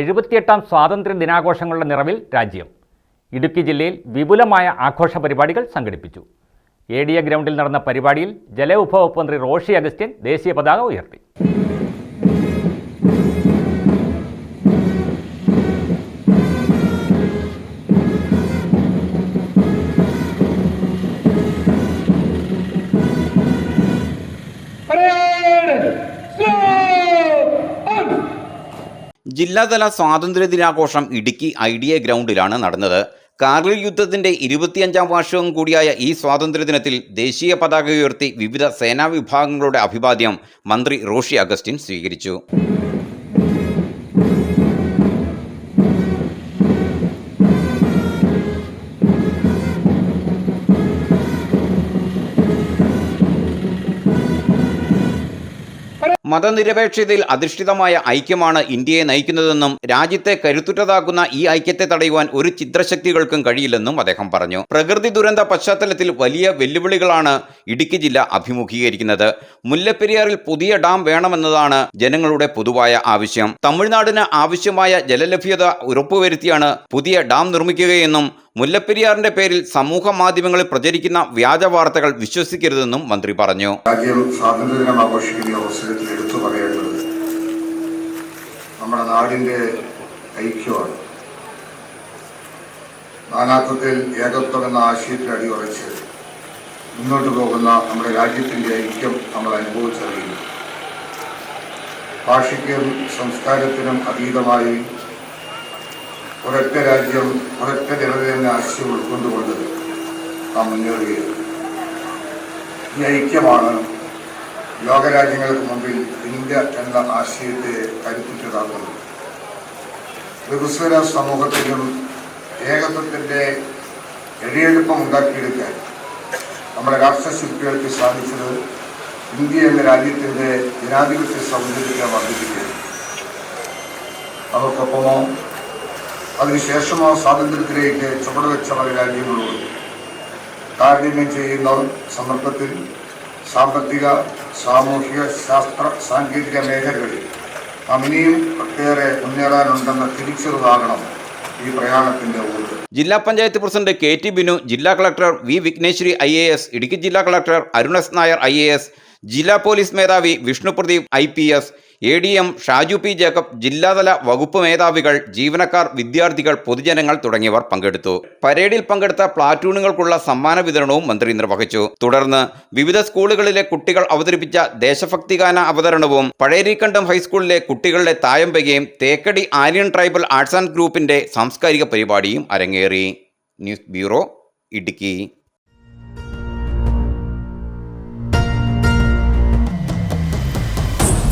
എഴുപത്തിയെട്ടാം സ്വാതന്ത്ര്യ ദിനാഘോഷങ്ങളുടെ നിറവിൽ രാജ്യം. ഇടുക്കി ജില്ലയിൽ വിപുലമായ ആഘോഷ പരിപാടികൾ സംഘടിപ്പിച്ചു. എ ഡി എ ഗ്രൗണ്ടിൽ നടന്ന പരിപാടിയിൽ ജലവിഭവ മന്ത്രി റോഷി അഗസ്റ്റ്യൻ ദേശീയ പതാക ഉയർത്തി. ജില്ലാതല സ്വാതന്ത്ര്യ ദിനാഘോഷം ഇടുക്കി ഐ ഡി എ ഗ്രൗണ്ടിലാണ് നടന്നത്. കാർഗിൽ യുദ്ധത്തിന്റെ ഇരുപത്തിയഞ്ചാം വാർഷികം കൂടിയായ ഈ സ്വാതന്ത്ര്യ ദിനത്തിൽ ദേശീയ പതാക ഉയർത്തി വിവിധ സേനാ വിഭാഗങ്ങളുടെ അഭിവാദ്യം മന്ത്രി റോഷി അഗസ്റ്റിൻ സ്വീകരിച്ചു. മതനിരപേക്ഷതയിൽ അധിഷ്ഠിതമായ ഐക്യമാണ് ഇന്ത്യയെ നയിക്കുന്നതെന്നും രാജ്യത്തെ കരുത്തുറ്റതാക്കുന്ന ഈ ഐക്യത്തെ തടയുവാൻ ഒരു ചിത്രശക്തികൾക്കും കഴിയില്ലെന്നും അദ്ദേഹം പറഞ്ഞു. പ്രകൃതി ദുരന്ത പശ്ചാത്തലത്തിൽ വലിയ വെല്ലുവിളികളാണ് ഇടുക്കി ജില്ല അഭിമുഖീകരിക്കുന്നത്. മുല്ലപ്പെരിയാറിൽ പുതിയ ഡാം വേണമെന്നതാണ് ജനങ്ങളുടെ പൊതുവായ ആവശ്യം. തമിഴ്നാടിന് ആവശ്യമായ ജലലഭ്യത ഉറപ്പുവരുത്തിയാണ് പുതിയ ഡാം നിർമ്മിക്കുകയെന്നും മുല്ലപ്പെരിയാറിന്റെ പേരിൽ സമൂഹ മാധ്യമങ്ങളിൽ പ്രചരിക്കുന്ന വ്യാജ വാർത്തകൾ വിശ്വസിക്കരുതെന്നും മന്ത്രി പറഞ്ഞു. രാജ്യം സ്വാതന്ത്ര്യദിനം ആഘോഷിക്കുന്ന അവസരത്തിൽ എടുത്തു പറയേണ്ടത് നമ്മുടെ നാടിന്റെ ഐക്യമാണ്. നാനാത്വത്തിൽ ഏകത്വം എന്ന ആശയത്തിൽ അടിയുറച്ച് മുന്നോട്ട് പോകുന്ന നമ്മുടെ രാജ്യത്തിന്റെ ഐക്യം നമ്മൾ അനുഭവിച്ചറിയുന്നു. ഭാഷയ്ക്കും സംസ്കാരത്തിനും അതീതമായി ഒരൊറ്റ രാജ്യം ഒരൊറ്റ ജനത ആശയം ഉൾക്കൊണ്ടുകൊണ്ട് നാം മുന്നേറുകയാണ് ഈ ഐക്യമാണ് ലോകരാജ്യങ്ങൾക്ക് മുമ്പിൽ ഇന്ത്യ എന്ന ആശയത്തെ കരുത്തുറ്റതാക്കുന്നത്. ബഹുസ്വര സമൂഹത്തിലും ഏകത്വത്തിന്റെ എഴിയെടുപ്പം ഉണ്ടാക്കിയെടുക്കാൻ നമ്മുടെ രാഷ്ട്രശില്പികൾക്ക് സാധിച്ചത് ഇന്ത്യ എന്ന രാജ്യത്തിന്റെ ജനാധിപത്യ സൗന്ദര്യത്തെ വർദ്ധിപ്പിക്കുക അവർക്കൊപ്പമോ അതിനുശേഷമോ സ്വാതന്ത്ര്യത്തിലേക്ക് ചുവടുവെച്ച പല രാജ്യങ്ങളോടും താരതമ്യം ചെയ്യുന്നവർ സന്ദർഭത്തിൽ സാമ്പത്തിക സാമൂഹിക ശാസ്ത്ര സാങ്കേതിക മേഖലകളിൽ അമിനിയും ഒട്ടേറെ മുന്നേറാനുണ്ടെന്ന തിരിച്ചറിവാകണം ഈ പ്രയാണത്തിന്റെ ഊർജം ജില്ലാ panchayat president K T Binu ജില്ലാ collector V Vigneshwari I Idukki ജില്ലാ കളക്ടർ അരുണസ് നായർ ഐ ജില്ലാ പോലീസ് മേധാവി Vishnu Pradeep I P S A D M Shaju P Jacob ജില്ലാതല വകുപ്പ് മേധാവികൾ ജീവനക്കാർ വിദ്യാർത്ഥികൾ പൊതുജനങ്ങൾ തുടങ്ങിയവർ പങ്കെടുത്തു. പരേഡിൽ പങ്കെടുത്ത പ്ലാറ്റൂണുകൾക്കുള്ള സമ്മാന വിതരണവും മന്ത്രി നിർവഹിച്ചു. തുടർന്ന് വിവിധ സ്കൂളുകളിലെ കുട്ടികൾ അവതരിപ്പിച്ച ദേശഭക്തിഗാന അവതരണവും പഴയരീക്കണ്ടം ഹൈസ്കൂളിലെ കുട്ടികളുടെ തായമ്പകയും Thekkady Aryan tribal arts and ഗ്രൂപ്പിന്റെ സാംസ്കാരിക പരിപാടിയും അരങ്ങേറി. News bureau Idukki.